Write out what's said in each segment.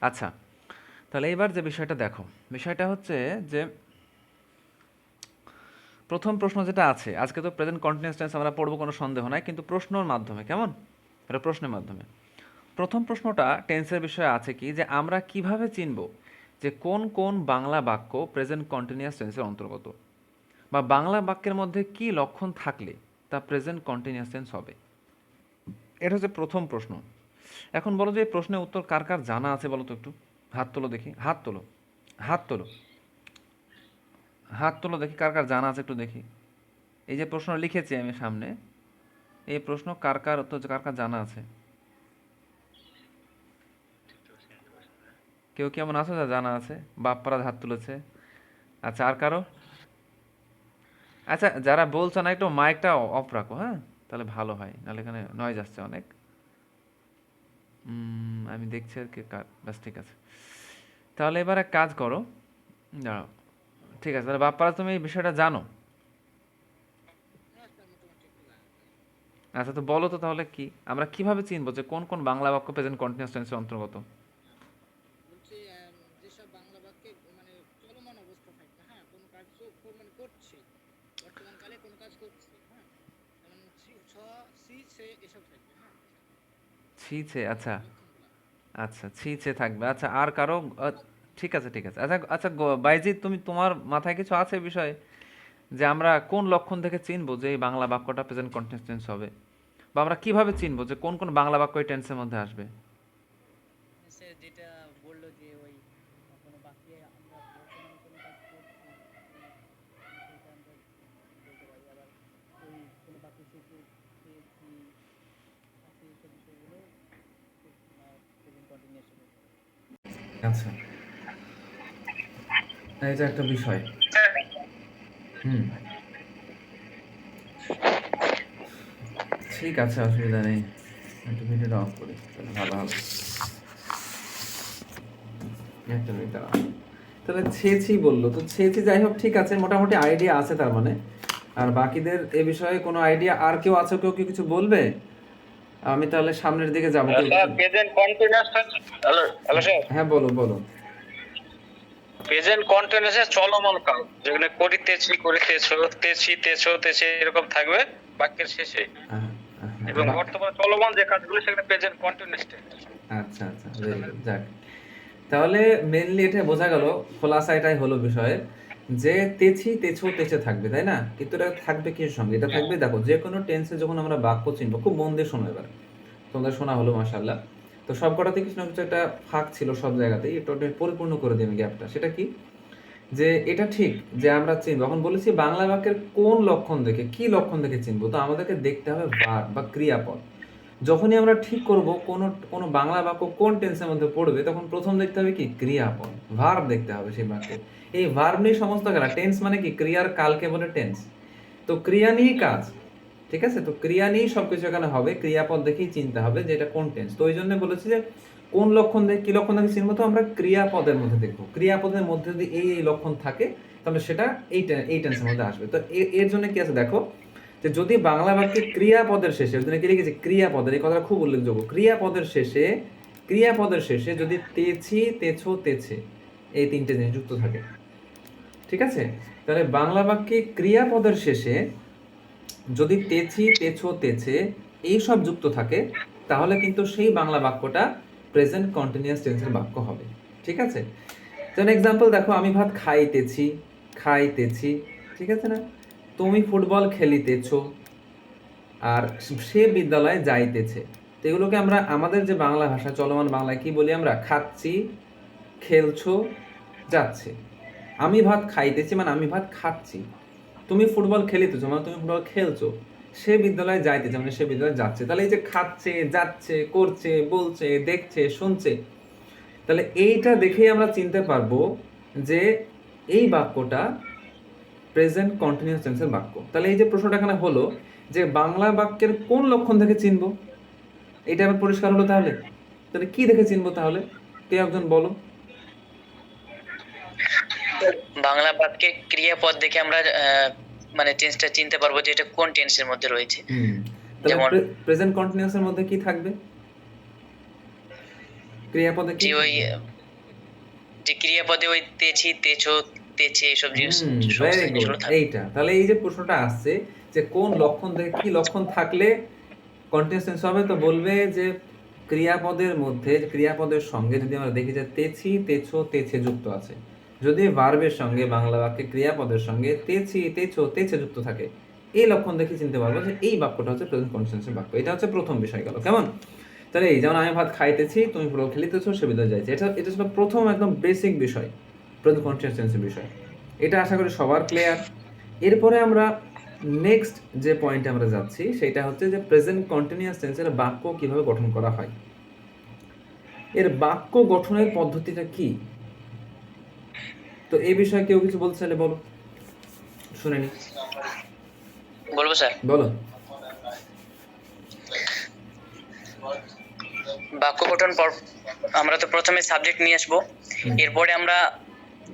আচ্ছা তাহলে এবার যে বিষয়টা দেখো, বিষয়টা হচ্ছে যে প্রথম প্রশ্ন যেটা আছে, আজকে তো প্রেজেন্ট কন্টিনিউস টেন্স আমরা পড়ব কোনো সন্দেহ নাই, কিন্তু প্রশ্নর মাধ্যমে, কেমন? এটা প্রশ্নের মাধ্যমে। প্রথম প্রশ্নটা টেন্সের বিষয়ে আছে কি, যে আমরা কীভাবে চিনব যে কোন কোন বাংলা বাক্য প্রেজেন্ট কন্টিনিউয়াস টেন্সের অন্তর্গত? বা বাংলা বাক্যের মধ্যে কি লক্ষণ থাকলে তা প্রেজেন্ট কন্টিনিউয়াস টেন্স হবে? এটা হচ্ছে প্রথম প্রশ্ন। এখন বলো যে প্রশ্নের উত্তর কার কার জানা আছে বলো তো একটু? হাত তোলো দেখি, হাত তোলো হাত তোলো হাত তোলো দেখি কার কার জানা আছে একটু দেখি। এই যে প্রশ্ন লিখেছি আমি সামনে, এই প্রশ্ন কার কার উত্তর কার কার জানা আছে? কেউ কেমন আছো যা জানা আছে? বাপ্পারা হাত তুলেছে। আচ্ছা আর কারও? আচ্ছা যারা বলছো না, একটু মাইকটা অফ রাখো হ্যাঁ? তাহলে ভালো হয়, নাহলে এখানে নয়েজ আসছে অনেক। আমি দেখছি আর কি ব্যাস ঠিক আছে। তাহলে এবার এক কাজ করো। দাঁড়াও। ঠিক আছে, তাহলে বাপ্পারা তুমি এই বিষয়টা জানো। আচ্ছা তো বলো তো তাহলে কি? আমরা কীভাবে চিনবো যে কোন কোন বাংলা বাক্য প্রেজেন্ট কন্টিনিউয়াস টেন্সের অন্তর্গত মানে হ্যাঁ। ছিছে আচ্ছা। আচ্ছা ছিছে থাকবে। আচ্ছা আর কারও ঠিক আছে ঠিক আছে। আচ্ছা আচ্ছা বাইজি তুমি, তোমার মাথায় কিছু আছে বিষয়? যে আমরা কোন লক্ষণ থেকে চিনবো যে এই বাংলা বাক্যটা প্রেজেন্ট কন্টিনিউস টেন্স হবে? বা আমরা কীভাবে চিনবো যে কোন কোন বাংলা বাক্য এই টেন্সের মধ্যে আসবে? যেটা বলল যে ওই কোনো বাক্যে আমরা বর্তমানে কোনো কাজ করছি সেটা আমরা বলতে পারি আবার ওই কোনো বাক্য শেষে পেয়েছি আছে এইসব বিষয়গুলো প্রেজেন্ট কন্টিনিউশন আচ্ছা এটা একটা বিষয়। হুম। ঠিক আছে, অসুবিধা নেই। একটু ভিডিওটা অফ করি, তাহলে ভালো হবে। একটা তাহলে ছেছি বলল। তো ছেছি যাই হোক, ঠিক আছে, মোটামুটি আইডিয়া আছে তার মানে। আর বাকিদের এ বিষয়ে কোনো আইডিয়া আর কেউ আছে, কেউ কি কিছু বলবে? আমি তাহলে সামনের দিকে যাব। Present continuous hello hello sir. হ্যাঁ বলো বলো প্রেজেন্ট কন্টিনিউয়াস চলমান কাল। যেখানে করিতেছি করিতেছো তেছি তেছো তেছে এরকম থাকবে। বাক্যের শেষে। হ্যাঁ, হ্যাঁ, এবং। বর্তমানে চলমান যে কাজগুলো সেখানে প্রেজেন্ট কন্টিনিউয়াস আচ্ছা আচ্ছা যাক। তাহলে মেনলি এটা বোঝা গেল খোলাসা এটাই হলো বিষয়ে। যে তেছি তেছো তেছে থাকবে তাই না? কিন্তু এটা থাকবে কিসের সঙ্গে? এটা থাকবে দেখো যে কোনো টেন্সে যখন আমরা বাক্য চিনবো খুব মন দিয়ে শোনো এবার। তোমাদের শোনা হলো মাশাল্লাহ তো সব কটাতে কিছু না কিছু একটা ফাঁক ছিল সব জায়গাতেই। এটা পরিপূর্ণ করে দিই আমি গ্যাপটা। সেটা কি? যে এটা ঠিক যে আমরা চিনবো। এখন বলেছি বাংলা বাক্যের কোন লক্ষণ দেখে কি লক্ষণ দেখে চিনবো? তো আমাদেরকে দেখতে হবে ভার বা ক্রিয়াপদ। যখনই আমরা ঠিক করব কোন কোন বাংলা বাক্য কোন টেন্সের মধ্যে পড়বে তখন প্রথম দেখতে হবে কি? ক্রিয়াপদ। ভার দেখতে হবে সেই বাক্যে। এই ভার্ব নিয়ে সমস্ত খেলা টেন্স মানে কি? ক্রিয়ার কালকে বলে টেন্স তো ক্রিয়া নিয়েই কাজ, ঠিক আছে? তো ক্রিয়া নিয়েই সবকিছু এখানে হবে, ক্রিয়াপদ দেখেই চিনতে হবে যে এটা কোন টেন্স তো ওই জন্য বলেছি যে কোন লক্ষণ দেখে, কি লক্ষণ দেখে চিনবো? তো আমরা ক্রিয়াপদের মধ্যে দেখব। ক্রিয়াপদের মধ্যে যদি এই এই লক্ষণ থাকে, তাহলে সেটা এই এই টেন্সের মধ্যে আসবে। তো এর জন্য কি আছে দেখো? যে যদি বাংলা বাক্যে ক্রিয়াপদের শেষে, ওই জন্য কি লিখেছি? ক্রিয়াপদের, এই কথাটা খুব উল্লেখযোগ্য। ক্রিয়াপদের শেষে ক্রিয়াপদের শেষে যদি তেছি, তেছো, তেছে, এই তিনটে জিনিস যুক্ত থাকে। ঠিক আছে? তাহলে বাংলা বাক্যে ক্রিয়াপদের শেষে যদি তেছি, তেছো, তেছে এই সব যুক্ত থাকে, তাহলে কিন্তু সেই বাংলা বাক্যটা প্রেজেন্ট কন্টিনিউয়াস টেন্সের বাক্য হবে। ঠিক আছে? যেমন এক্সাম্পল দেখো, আমি ভাত খাইতেছি খাইতেছি ঠিক আছে না? তুমি ফুটবল খেলিতেছো আর সে বিদ্যালয়ে যাইতেছে। তো এগুলোকে আমরা, আমাদের যে বাংলা ভাষা, চলমান বাংলায় কি বলি আমরা? খাচ্ছি, খেলছো, যাচ্ছে। আমি ভাত খাইতেছি মানে আমি ভাত খাচ্ছি। তুমি ফুটবল খেলিতেছো মানে তুমি ফুটবল খেলছো। সে বিদ্যালয়ে যাইতেছে মানে সে বিদ্যালয়ে যাচ্ছে। তাহলে এই যে খাচ্ছে, যাচ্ছে, করছে, বলছে, দেখছে, শুনছে, তাহলে এইটা দেখেই আমরা চিনতে পারব যে এই বাক্যটা প্রেজেন্ট কন্টিনিউয়াস টেন্সের বাক্য। তাহলে এই যে প্রশ্নটা এখানে হলো যে বাংলা বাক্যের কোন লক্ষণ থেকে চিনবো? এটা আবার পরিষ্কার হলো তাহলে? তাহলে কি দেখে চিনবো তাহলে? কে একজন বলো। বাংলা বাক্যে ক্রিয়াপদ দেখে আমরা মানে টেন্সটা চিনতে পারব যে এটা কোন টেন্সের মধ্যে রয়েছে। যেমন- প্রেজেন্ট কন্টিনিউয়াসের মধ্যে কি থাকবে? ক্রিয়াপদে কি ওই যে ক্রিয়াপদে ওই তেছি তেছো তেছে থাকে এইটা। তাহলে এই যে প্রশ্নটা আসছে যে কোন লক্ষণ দেখে কি লক্ষণ থাকলে কন্টিনিউয়াস টেন্স হবে তো বলবে যে ক্রিয়াপদের মধ্যে ক্রিয়াপদের সঙ্গে যদি আমরা দেখি যে তেছি তেছো তেছে যুক্ত আছে যদি ভার্বের সঙ্গে বাংলা বাক্যে ক্রিয়াপদের সঙ্গে তেছি, তেছো, তেছে যুক্ত থাকে, এই লক্ষণ দেখে চিনতে পারব যে এই বাক্যটা হচ্ছে প্রেজেন্ট কন্টিনিউয়াসের বাক্য। এটা হচ্ছে প্রথম বিষয় গেল, কেমন? তাহলে এই যেমন আমি ভাত খাইতেছি, তুমি ফুটবল খেলিতেছো সে বিদ্যালয়ে যাইছে এটা এটা ছিল প্রথম একদম বেসিক বিষয় প্রেজেন্ট কন্টিনিউয়াস টেন্সের বিষয়। এটা আশা করি সবার ক্লিয়ার এরপরে আমরা নেক্সট যে পয়েন্টে আমরা যাচ্ছি, সেটা হচ্ছে যে প্রেজেন্ট কন্টিনিউয়াস টেন্সের বাক্য কীভাবে গঠন করা হয়। এর বাক্য গঠনের পদ্ধতিটা কি? তো এই বিষয়ে কেউ কিছু বলতে চাইলে বলো। শুনে নি। বলব স্যার? বলো। বাক্য গঠন পর আমরা তো প্রথমে সাবজেক্ট নিয়ে আসব। এরপরে আমরা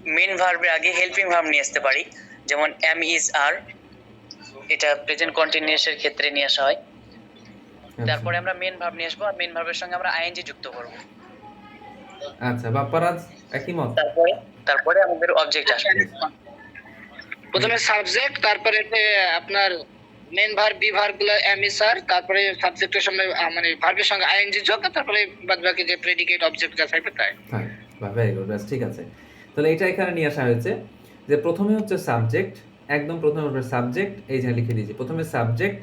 মেন ভার্বের আগে হেল্পিং ভার্ব নিয়ে আসতে পারি। যেমন এম ইজ আর এটা প্রেজেন্ট কন্টিনিউয়াসের ক্ষেত্রে নিয়ে আসা হয়। আচ্ছা। তারপরে আমরা মেন ভার্ব নিয়ে আসব আর মেন ভার্বের সঙ্গে আমরা আইএনজি যুক্ত করব। আচ্ছা বাপ্পারাজ একই মত? তারপরে তারপরে আমাদের অবজেক্ট আসবে। প্রথমে সাবজেক্ট তারপরে আপনার মেন ভার্ব বি ভার্বগুলো এমিসার তারপরে সাবজেক্টের সঙ্গে মানে ভার্বের সঙ্গে আইএনজি যোগ তারপরে বাদ বাকি যে প্রেডিকেট অবজেক্ট যা থাকবে তাই। হ্যাঁ ভেরি গুড ব্যাস ঠিক আছে। তাহলে এটা এখানে নিয়ে আসা হয়েছে যে প্রথমে হচ্ছে সাবজেক্ট একদম প্রথমে বসবে সাবজেক্ট এই যে লিখে দিয়েছি প্রথমে সাবজেক্ট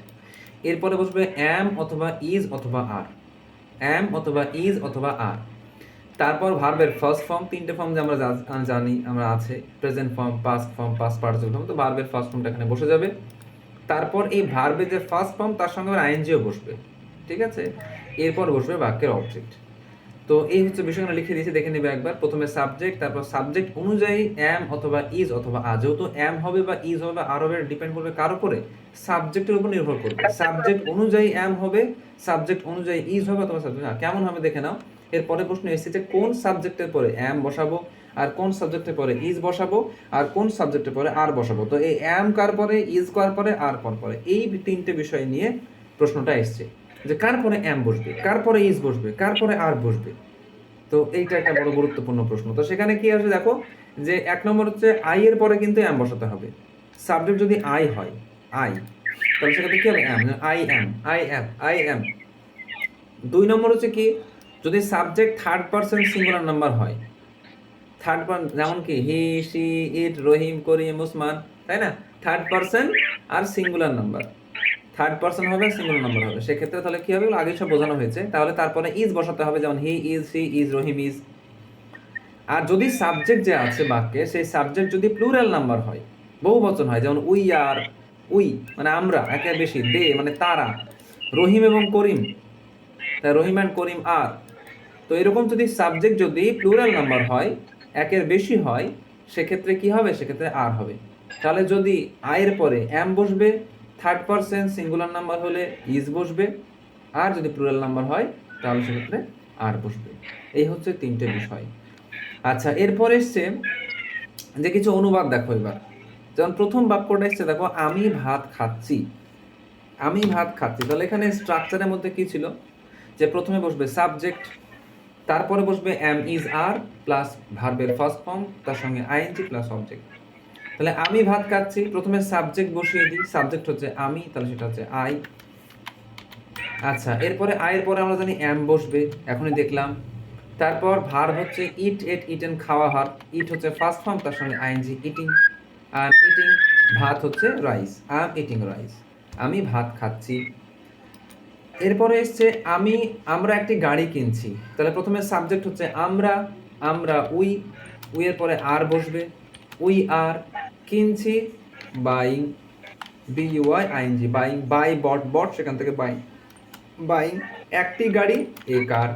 এরপরে বসবে অ্যাম অথবা ইজ অথবা আর অ্যাম অথবা ইজ অথবা আর তারপর ভার্বের ফার্স্ট ফর্ম তিনটে ফর্ম যে আমরা জানি আমরা আছে present form past form past participle form তো ভার্বের ফার্স্ট ফর্মটা এখানে বসে যাবে। তারপর এই ভার্বের যে ফার্স্ট ফর্ম তার সঙ্গে আবার আইএনজিও বসবে, ঠিক আছে? এরপর বসবে বাক্যের অবজেক্ট তো এই হচ্ছে বিষয়গুলো লিখে দিয়েছি, দেখে নেবে একবার। প্রথমে সাবজেক্ট তারপর সাবজেক্ট অনুযায়ী এম অথবা ইজ অথবা আ যেহেতু এম হবে বা ইজ হবে আর হবে ডিপেন্ড করবে কার উপরে? সাবজেক্টের উপর নির্ভর করবে। সাবজেক্ট অনুযায়ী এম হবে সাবজেক্ট অনুযায়ী ইজ হবে অথবা সাবজেক্ট কেমন হবে দেখে নাও। এরপরে প্রশ্ন এসেছে যে কোন সাবজেক্টের পরে এম বসাবো আর কোন সাবজেক্টের পরে ইজ বসাবো আর কোন সাবজেক্টের পরে আর বসাবো? তো এই এম কার পরে ইজ কার পরে আর কার পরে? এই তিনটে বিষয় নিয়ে প্রশ্নটা এসছে যে কার পরে এম বসবে, কার পরে ইজ বসবে, কার পরে আর বসবে? তো এইটা একটা বড় গুরুত্বপূর্ণ প্রশ্ন। তো সেখানে কি আসবে দেখো যে এক নম্বর হচ্ছে আই এর পরে কিন্তু এম বসাতে হবে। সাবজেক্ট যদি আই হয় আই তাহলে সেক্ষেত্রে কি হবে? Am I am I am I am দুই নম্বর হচ্ছে কি? যদি subject third person singular number হয় থার্ড পার্সন যেমন কি হি সি ইট, রহিম, করিম, উসমান, তাই না? থার্ড পার্সন আর সিঙ্গুলার নাম্বার থার্ড পার্সন হবে সিঙ্গুলার নাম্বার হবে। সেক্ষেত্রে তাহলে কি হবে? আগে সব বোঝানো হয়েছে। তাহলে তারপরে ইজ বসাতে হবে, যেমন he is she is Rahim is আর যদি সাবজেক্ট যে আছে বাক্যে, সেই সাবজেক্ট যদি প্লুরাল নাম্বার হয় বহু বচন হয়, যেমন উই আর, উই মানে আমরা, একে বেশি, দে মানে তারা, রহিম এবং করিম। তাই রহিম অ্যান্ড করিম আর তো এরকম যদি সাবজেক্ট যদি প্লুরাল নাম্বার হয়, একের বেশি হয়, সেক্ষেত্রে কি হবে? সেক্ষেত্রে আর হবে। তাহলে যদি আয়ের পরে এম বসবে থার্ড পার্সন সিঙ্গুলার নাম্বার হলে ইজ বসবে। আর যদি প্লুরাল নাম্বার হয়, তাহলে সেক্ষেত্রে আর বসবে। এই হচ্ছে তিনটে বিষয়। আচ্ছা এরপর এসছে যে কিছু অনুবাদ দেখো এবার। যেমন প্রথম বাক্যটা এসছে, দেখো, আমি ভাত খাচ্ছি। আমি ভাত খাচ্ছি। তাহলে এখানে স্ট্রাকচারের মধ্যে কি ছিল? যে প্রথমে বসবে সাবজেক্ট তারপরে বসবে এম ইজ আর প্লাস ভার্বের ফার্স্ট ফর্ম তার সঙ্গে আইএনজি প্লাস অবজেক্ট তাহলে আমি ভাত খাচ্ছি, প্রথমে সাবজেক্ট বসিয়ে দিই। সাবজেক্ট হচ্ছে আমি, তাহলে সেটা হচ্ছে আই আচ্ছা এরপরে আয়ের পরে আমরা জানি এম বসবে, এখনই দেখলাম। তারপর ভার্ব হচ্ছে ইট এট ইটেন খাওয়া ভাত ইট হচ্ছে ফার্স্ট ফর্ম তার সঙ্গে আইএনজি ইটিং আর ইটিং ভাত হচ্ছে rice I am eating rice আমি ভাত খাচ্ছি। এরপরে এসছে আমি, আমরা একটি গাড়ি কিনছি। তাহলে প্রথমে সাবজেক্ট হচ্ছে আমরা আমরা উই উই এর পরে আর বসবে। উই আর, কিনছি buying B U Y ING buying buy bought bought সেখান থেকে বাইং বাইং একটি গাড়ি এ কার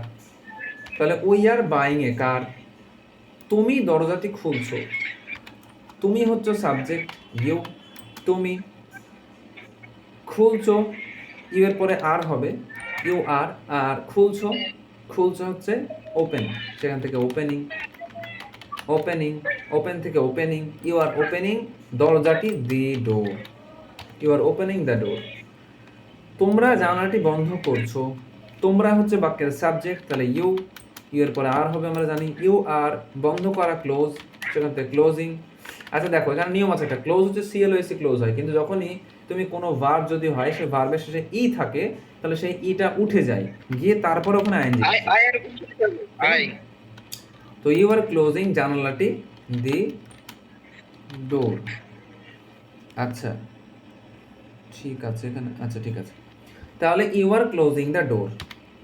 তাহলে উই আর বাইং এ কার তুমি দরজাটি খুলছো। তুমি হচ্ছে সাবজেক্ট ইউ তুমি। খুলছো। ইউ এর পরে আর হবে। ইউ আর আর খুলছো খুলছো হচ্ছে ওপেন সেখান থেকে ওপেনিং ওপেনিং ওপেন থেকে ওপেনিং ইউ আর ওপেনিং দরজাটি the door you are opening the door তোমরা জানালাটি বন্ধ করছ, তোমরা হচ্ছে বাক্যের সাবজেক্ট তাহলে ইউ ইউ এর পরে আর হবে আমরা জানি। ইউ আর বন্ধ করা ক্লোজ সেখান থেকে ক্লোজিং আচ্ছা দেখো, এখানে নিয়ম আছে একটা ক্লোজ হচ্ছে সিএলওএসি ক্লোজ হয়। কিন্তু যখনই তুমি কোনো ভার্ব যদি হয় সেই ভার্বের শেষে ই থাকে তাহলে সেই ইটা উঠে যায়। গিয়ে তারপরে ওখানে আইএনজি তো ইউ আর ক্লোজিং জানালাটি দি ডোর আচ্ছা ঠিক আছে এখানে আচ্ছা ঠিক আছে। তাহলে you are closing the door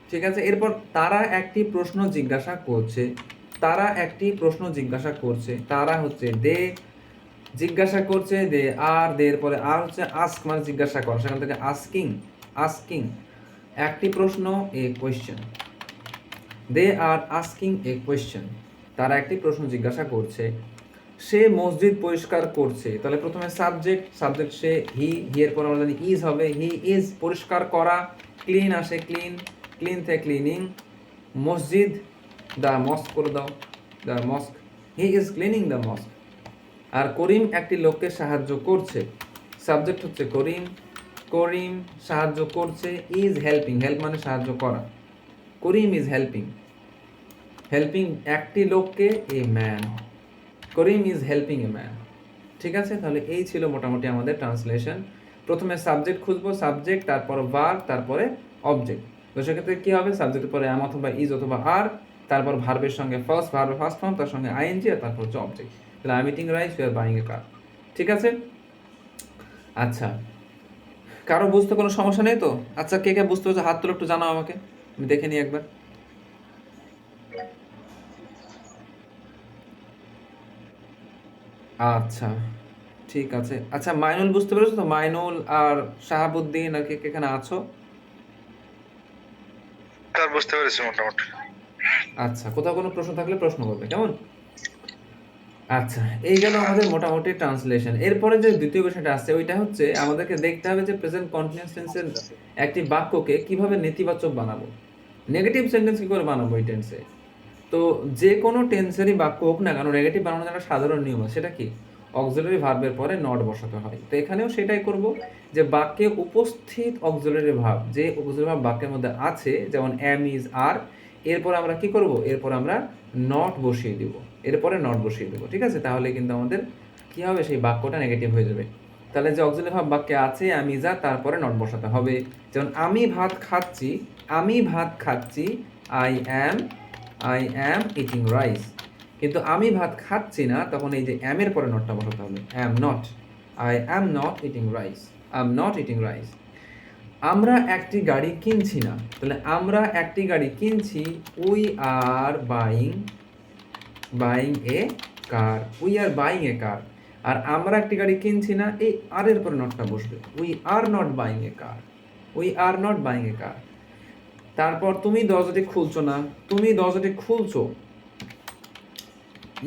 ঠিক আছে এরপর তারা একটি প্রশ্ন জিজ্ঞাসা করছে। তারা একটি প্রশ্ন জিজ্ঞাসা করছে। তারা হচ্ছে দে জিজ্ঞাসা করছে, দে আর, দে এর পরে আর হচ্ছে আস্ক মানে জিজ্ঞাসা করা। সেখান থেকে আস্কিং আস্কিং একটি প্রশ্ন a question they are asking a question তারা একটি প্রশ্ন জিজ্ঞাসা করছে। সে মসজিদ পরিষ্কার করছে। তাহলে প্রথমে সাবজেক্ট সাবজেক্ট সে হি হি এর পর আমরা জানি ইজ হবে। হি ইজ পরিষ্কার করা ক্লিন আসে ক্লিন ক্লিন থেকে ক্লিনিং মসজিদ দ্য মস্ক করে দাও the mosque he is cleaning the mosque আর করিম একটি লোককে সাহায্য করছে। সাবজেক্ট হচ্ছে করিম। করিম সাহায্য করছে ইজ হেল্পিং হেল্প মানে সাহায্য করা। করিম ইজ হেল্পিং হেল্পিং একটি লোককে a man Karim is helping a man ঠিক আছে? তাহলে এই ছিল মোটামুটি আমাদের ট্রান্সলেশন প্রথমে সাবজেক্ট খুঁজবো। সাবজেক্ট তারপর ভার তারপরে অবজেক্ট তো সেক্ষেত্রে কী হবে? সাবজেক্টের পরে এম অথবা ইজ অথবা আর তারপর ভার্বের সঙ্গে ফার্স্ট ভার্বের ফার্স্ট ফর্ম তার সঙ্গে আইএনজি আর তারপর হচ্ছে অবজেক্ট তাহলে I meeting rice you are buying a car ঠিক আছে? আচ্ছা। কারও বুঝতে কোনো সমস্যা নেই তো? আচ্ছা কে কে বুঝতে হচ্ছে হাত তুলে একটু জানাও আমাকে। আমি দেখে নিই একবার। আচ্ছা ঠিক আছে। আচ্ছা মাইনুল বুঝতে পেরেছ তো? মাইনুল আর শাহাবুদ্দিন আর কে কে এখানে আছো? তার বুঝতে পেরেছি মোটামুটি। আচ্ছা কোথাও কোনো প্রশ্ন থাকলে প্রশ্ন করবে কেমন? আচ্ছা এই গেল আমাদের মোটামুটি ট্রান্সলেশন এরপরে যে দ্বিতীয় বিষয়টা আসছে, ওইটা হচ্ছে আমাদেরকে দেখতে হবে যে প্রেজেন্ট কন্টিনিউয়াস টেন্সের একটি বাক্যকে কীভাবে নেতিবাচক বানাবো। নেগেটিভ সেন্টেন্স কি করে বানাবো এই টেন্সে তো যে কোনো টেন্সেরই বাক্য হোক না কেন নেগেটিভ বানানোর একটা সাধারণ নিয়ম আছে। সেটা কি? অক্সিলারি ভার্বের পরে নট বসাতে হয়। তো এখানেও সেটাই করব যে বাক্যে উপস্থিত অক্সিলারি ভাব যে অক্সিলারি ভাব বাক্যের মধ্যে আছে, যেমন এম ইজ আর এরপর আমরা কি করব? এরপর আমরা নট বসিয়ে দিব। এরপরে নট বসিয়ে দেবো, ঠিক আছে? তাহলে কিন্তু আমাদের কি হবে? সেই বাক্যটা নেগেটিভ হয়ে যাবে। তাহলে যে অক্সিলারি ভাব বাক্যে আছে, আমি যা, তারপরে নট বসাতে হবে। যেমন, আমি ভাত খাচ্ছি, আমি ভাত খাচ্ছি I am I am eating rice কিন্তু আমি ভাত খাচ্ছি না, তখন এই যে অ্যামের পরে নটটা বসাতে হবে। Am not I am not eating rice I am not eating rice আমরা একটি গাড়ি কিনছি না। তাহলে আমরা একটি গাড়ি কিনছি we are buying buying a car we are buying a car আর আমরা একটি গাড়ি কিনছি না, এই আর এর পরে নটটা বসবে। We are not buying a car we are not buying a car তারপর তুমি দরজাটি খুলছো না, তুমি দরজাটি খুলছো।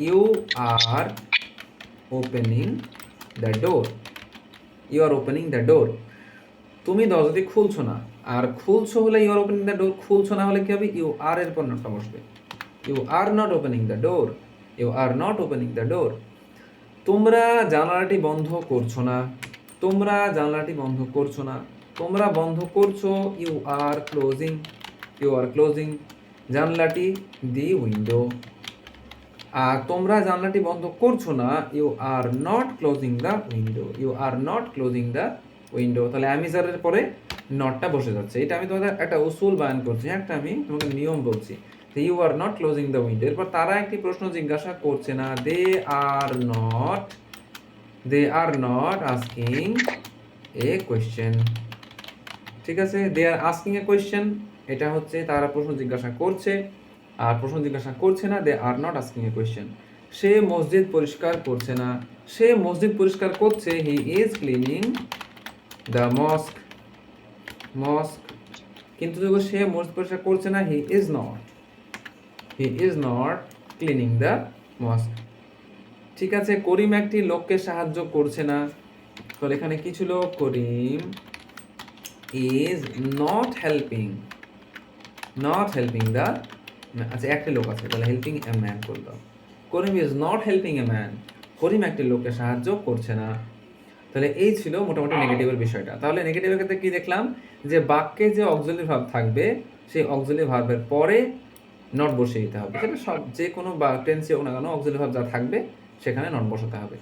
You are opening the door you are opening the door তুমি দরজাটি খুলছো না। আর খুলছো হলে you are opening the door খুলছো না হলে কি হবে? ইউ আর এর পর নটটা বসবে। You are not opening the door you are not opening the door তোমরা জানালাটি বন্ধ করছ না। তোমরা জানালাটি বন্ধ করছ না। তোমরা বন্ধ করছ। You are closing you are closing জানলাটি the window আর তোমরা জানলাটি বন্ধ করছ না। You are not closing the window you are not closing the window তাহলে অ্যামিজারের পরে নটটা বসে যাচ্ছে। এটা আমি তোমাদের একটা উসুল বায়ান করছি। একটা আমি তোমাকে নিয়ম বলছি। You are not closing the window এরপর তারা একটি প্রশ্ন জিজ্ঞাসা করছে না। They are not they are not asking a question ঠিক আছে? দে আর আস্কিং এ কোয়েশ্চেন এটা হচ্ছে তারা প্রশ্ন জিজ্ঞাসা করছে। আর প্রশ্ন জিজ্ঞাসা করছে না they are not asking a question সে মসজিদ পরিষ্কার করছে না। সে মসজিদ পরিষ্কার করছে he is cleaning the mosque mosque কিন্তু সে মসজিদ পরিষ্কার করছে না he is not he is not cleaning the mosque ঠিক আছে, করিম একটি লোককে সাহায্য করছে না। তাহলে এখানে কি ছিল? Karim is not helping not helping the আচ্ছা একটা লোক আছে, তাহলে হেল্পিং এ ম্যান করলাম Karim is not helping a man Karim একটি লোককে সাহায্য করছে না। তাহলে এই ছিল মোটামুটি নেগেটিভের বিষয়টা। তাহলে নেগেটিভের ক্ষেত্রে কি দেখলাম? যে বাক্যে যে অক্সিলারি ভাব থাকবে, সেই অক্সিলারি ভাবের পরে নট বসিয়ে দিতে হবে। সেটা সব যে কোনো বা টেন্সে হোক না কেন অক্সিলারি ভাব যা থাকবে, সেখানে নট বসাতে হবে।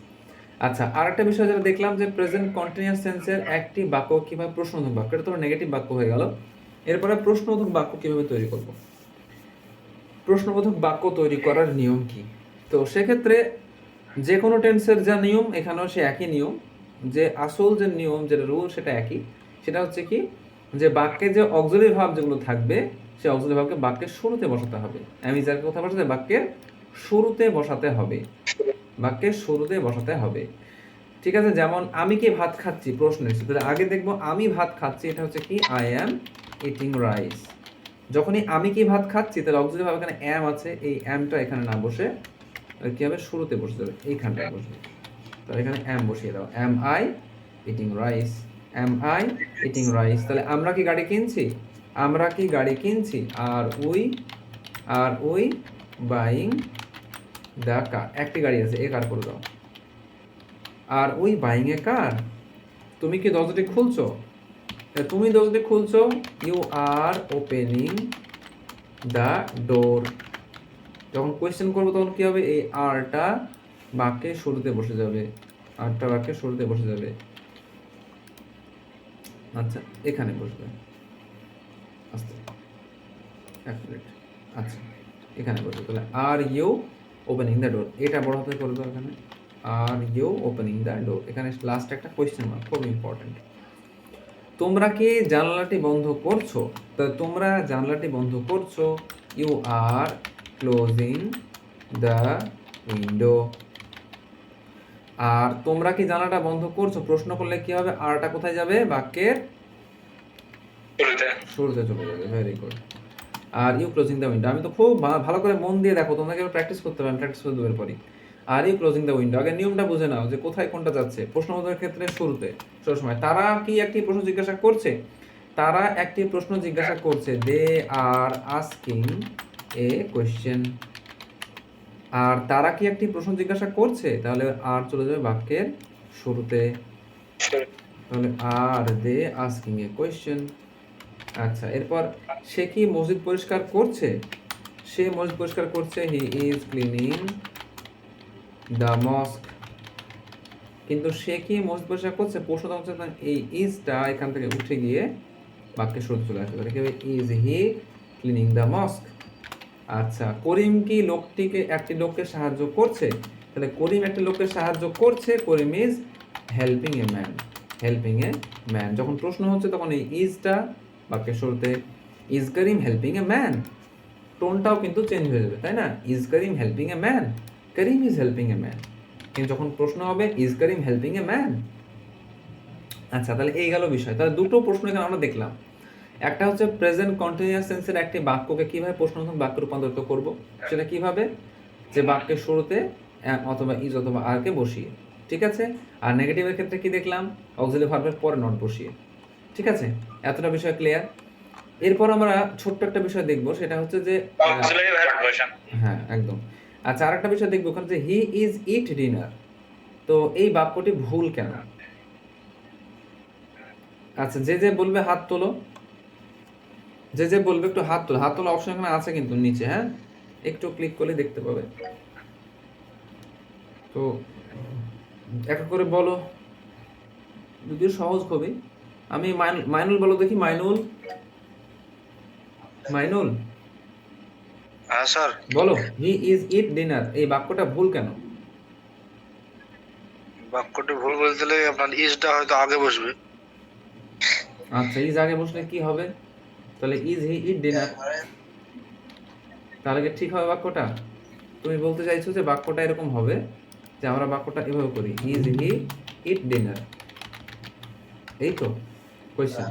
আচ্ছা আর একটা বিষয় যেটা দেখলাম যে প্রেজেন্ট কন্টিনিউয়াস টেন্সের একটি বাক্য কীভাবে প্রশ্নবোধক বাক্য, এটা তো নেগেটিভ বাক্য হয়ে গেল। এরপরে প্রশ্নবোধক বাক্য কীভাবে তৈরি করব? প্রশ্নবোধক বাক্য তৈরি করার নিয়ম কি? তো সেক্ষেত্রে যে কোনো টেন্সের যা নিয়ম, এখানেও সে একই নিয়ম। যে আসল যে নিয়ম, যেটা রুল সেটা একই। সেটা হচ্ছে কি? যে বাক্যে যে অক্সিলারি ভাব যেগুলো থাকবে সেই অক্সিলারি ভাবকে বাক্যের শুরুতে বসাতে হবে। আমি যার কথা বসাতে বাক্যের শুরুতে বসাতে হবে। বাক্যের শুরুতে বসাতে হবে। ঠিক আছে, যেমন আমি কি ভাত খাচ্ছি? প্রশ্ন এসেছে। তাহলে আগে দেখব আমি ভাত খাচ্ছি, এটা হচ্ছে কি? আই অ্যাম ইটিং রাইস যখনই আমি কি ভাত খাচ্ছি, তাহলে অক্সিলারি ভাব এখানে অ্যাম আছে। এই অ্যামটা এখানে না বসে কি হবে? শুরুতে বসে যাবে। এইখানটায় বসবে। তাহলে এখানে অ্যাম বসিয়ে দাও। Am I eating rice am I eating rice তাহলে আমরা কি গাড়ি কিনছি? আমরা কি গাড়ি কিনছি? Are we are we buying the car একটি গাড়ি আছে এ কার করে দাও। আর উই বাইং এ কার তুমি কি দরজাটি খুলছো? তুমি দরজাটি খুলছো you are opening the door যখন কোয়েশ্চেন করব, তখন কি হবে? এই আরটা বাক্যের শুরুতে বসে যাবে। আরটা বাক্যের শুরুতে বসে যাবে। আচ্ছা এখানে বসবে। আচ্ছা এখানে বসবে তাহলে are you opening the door এটা বড় হাতে করে দাও এখানে are you opening the door এখানে লাস্ট একটা কোয়েশ্চেন মার্ক খুব ইম্পর্টেন্ট তোমরা কি জানলাটি বন্ধ করছ? তা তোমরা জানলাটি বন্ধ করছ। You are closing the window আর তোমরা কি জানলাটা বন্ধ করছ? প্রশ্ন করলে কি হবে? আরটা কোথায় যাবে? বাক্যের শুরুতে। শুরুতে চলে যাবে very good are you closing the window আমি তো খুব ভালো করে মন দিয়ে দেখো তোমাকে প্র্যাকটিস করতে হবে প্র্যাকটিস করে দেওয়ার পরই are you closing the window আগে নিয়মটা বুঝে নাও যে কোথায় কোনটা যাচ্ছে। ক্ষেত্রে শুরুতে সব সময় তারা কি একটি প্রশ্ন জিজ্ঞাসা করছে? তারা একটি প্রশ্ন জিজ্ঞাসা করছে দে আর আস্কিং এ কোয়েশ্চেন আর তারা কি একটি প্রশ্ন জিজ্ঞাসা করছে? তাহলে আর চলে যাবে বাক্যের শুরুতে। তাহলে আর দে আস্কিং এ কোয়েশ্চেন আচ্ছা এরপর সে কি মসজিদ পরিষ্কার করছে? সে মসজিদ পরিষ্কার করছে he is cleaning the mosque কিন্তু সে কি মসজিদ পরিষ্কার করছে? প্রশ্নটা হচ্ছে এই ইজটা এখান থেকে উঠে গিয়ে বাক্যের শুরু চলে আসবে। তাহলে is he cleaning the mosque আচ্ছা করিম কি লোকটিকে, একটি লোককে সাহায্য করছে? তাহলে করিম একটি লোককে সাহায্য করছে, Karim is helping a man helping a man যখন প্রশ্ন হচ্ছে, তখন এই ইজটা বাক্যের শুরুতে is Karim helping a man টোনটাও কিন্তু চেঞ্জ হয়ে যাবে, তাই না? Is Karim helping a man Karim is helping a man কিন্তু যখন প্রশ্ন হবে is Karim helping a man আচ্ছা তাহলে এই গেল বিষয়। তাহলে দুটো প্রশ্ন এখানে আমরা দেখলাম। একটা হচ্ছে প্রেজেন্ট কন্টিনিউয়াস টেন্সের একটি বাক্যকে কীভাবে প্রশ্নবোধক বাক্যে রূপান্তরিত করব? সেটা কীভাবে? যে বাক্যের শুরুতে অথবা ইজ অথবা আর কে বসিয়ে। ঠিক আছে? আর নেগেটিভের ক্ষেত্রে কি দেখলাম? অক্সিলারি ভার্বের পরে নট বসিয়ে ঠিক আছে? এতটা বিষয় ক্লিয়ার এরপর আমরা ছোট্ট একটা বিষয় দেখব সেটা হচ্ছে যে হ্যাঁ একদম। আচ্ছা আরেকটা বিষয় দেখব ওখানে যে হি ইজ ইট ডিনার তো এই বাক্যটি ভুল কেন? আচ্ছা যে যে বলবে হাত তোলো। যে যে বলবে একটু হাত তোলো। হাত তোলা অপশন এখানে আছে কিন্তু নিচে হ্যাঁ? একটু ক্লিক করলে দেখতে পাবে। তো এক এক করে বলো। যদিও সহজ খুবই আমি মাইনুল বলো দেখি মাইনুল? মাইনুল? হ্যাঁ স্যার। বলো হি ইজ ইট ডিনার এই বাক্যটা ভুল কেন? বাক্যটি ভুল বলতে গেলে আপনার ইজটা হয়তো আগে বসবে। আচ্ছা ইজ আগে বসলে কি হবে? তাহলে ইজ হি ইট ডিনার। তাহলে কি ঠিক হবে বাক্যটা? তুমি বলতে চাইছো যে বাক্যটা এরকম হবে যে আমরা বাক্যটা এভাবে করি ইজ হি ইট ডিনার। এই তো। কোয়েশ্চেন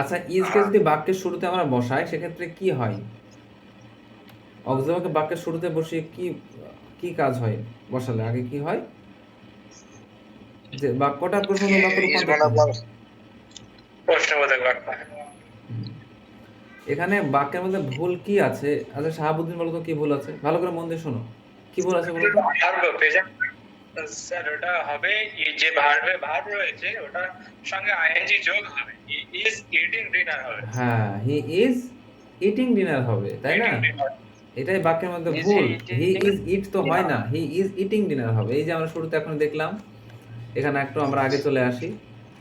আচ্ছা ইজকে যদি বাক্যের শুরুতে আমরা বসাই সেক্ষেত্রে কি হয়? বাক্যের শুরুতে বসিয়ে কি কি কাজ হয় বসালে? আগে কি হয়? যে বাক্যটা প্রশ্ন হয়। এখানে বাক্যের মধ্যে ভুল কি আছে? আচ্ছা শাহাবুদ্দিন বলো তো কি ভুল আছে? ভালো করে মন দিয়ে শোনো। কি ভুল আছে বলো তো? স্যার ওটা হবে এই যে ভার্বে ভার্ব রয়েছে ওটার সঙ্গে আইএনজি যোগ হবে। ইজ ইটিং ডিনার হবে। হ্যাঁ হি ইজ ইটিং ডিনার হবে তাই না? এটাই বাক্যের মধ্যে ভুল। হি ইজ ইট তো হয় না। হি ইজ ইটিং ডিনার হবে। এই যে আমরা শুরুতে এখন দেখলাম এখানে একটু আমরা আগে চলে আসি।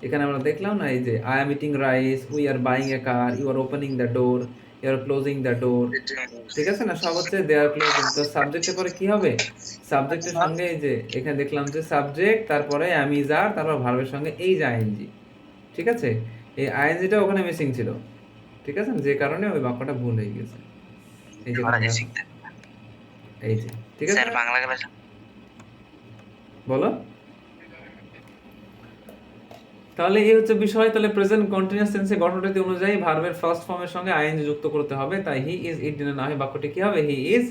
এখানে আমরা দেখলাম না এই যে I am eating rice we are buying a car you are opening the door R closing the door ঠিক আছে না? সব হচ্ছে দে আর ক্লোজিং তো সাবজেক্টের পরে কি হবে? সাবজেক্টের সঙ্গে এই যে এখানে দেখলাম যে সাবজেক্ট তারপরে আমি আর তারপর ভার্বের সঙ্গে এই যে আইএনজি ঠিক আছে? এই আইএনজিটা ওখানে মিসিং ছিল। ঠিক আছে? যে কারণে ওই বাক্যটা ভুল হয়ে গেছে। এই যে এই যে ঠিক আছে? বাংলা বলো। তাহলে এই হচ্ছে বিষয় তাহলে প্রেজেন্ট কন্টিনিউয়াস টেন্সে গঠনটি অনুযায়ী ভার্বের ফার্স্ট ফর্মের সঙ্গে আইএনজি যুক্ত করতে হবে তাই হি ইজ ইট ডিনার না হয় বাক্যটি কি হবে? He is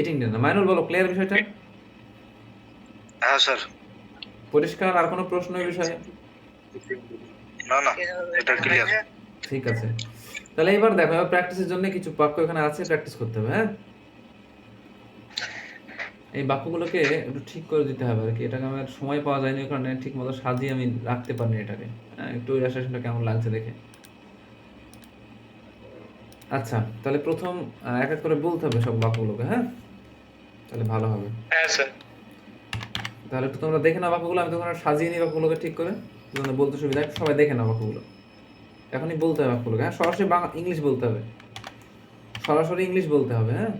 eating dinner Mainul বলো ক্লিয়ার বিষয়টা? হ্যাঁ স্যার পরিষ্কার আর কোনো প্রশ্ন এই বিষয়ে? না না এটা ক্লিয়ার ঠিক আছে। তাহলে এবার দেখো প্র্যাকটিসের জন্য কিছু বাক্য এখানে আছে প্র্যাকটিস করতে হবে হ্যাঁ? এই বাক্যগুলোকে একটু ঠিক করে দিতে হবে আর কি। এটাকে আমার সময় পাওয়া যায়নি ওই কারণে ঠিক মতো সাজিয়ে আমি রাখতে পারিনি এটাকে। হ্যাঁ একটু ইলাস্ট্রেশনটা কেমন লাগছে দেখে। আচ্ছা তাহলে প্রথম এক এক করে বলতে হবে সব বাক্যগুলোকে হ্যাঁ? তাহলে ভালো হবে। হ্যাঁ স্যার। তাহলে একটু তোমরা দেখে নাও বাক্যগুলো আমি তখন আর সাজিয়ে নিই বাক্যগুলোকে ঠিক করে। তোমাদের বলতে সুবিধা একটু সবাই দেখে নাও বাক্যগুলো। এখনই বলতে হবে বাক্যগুলোকে হ্যাঁ? সরাসরি বাংলা ইংলিশ বলতে হবে। সরাসরি ইংলিশ বলতে হবে হ্যাঁ?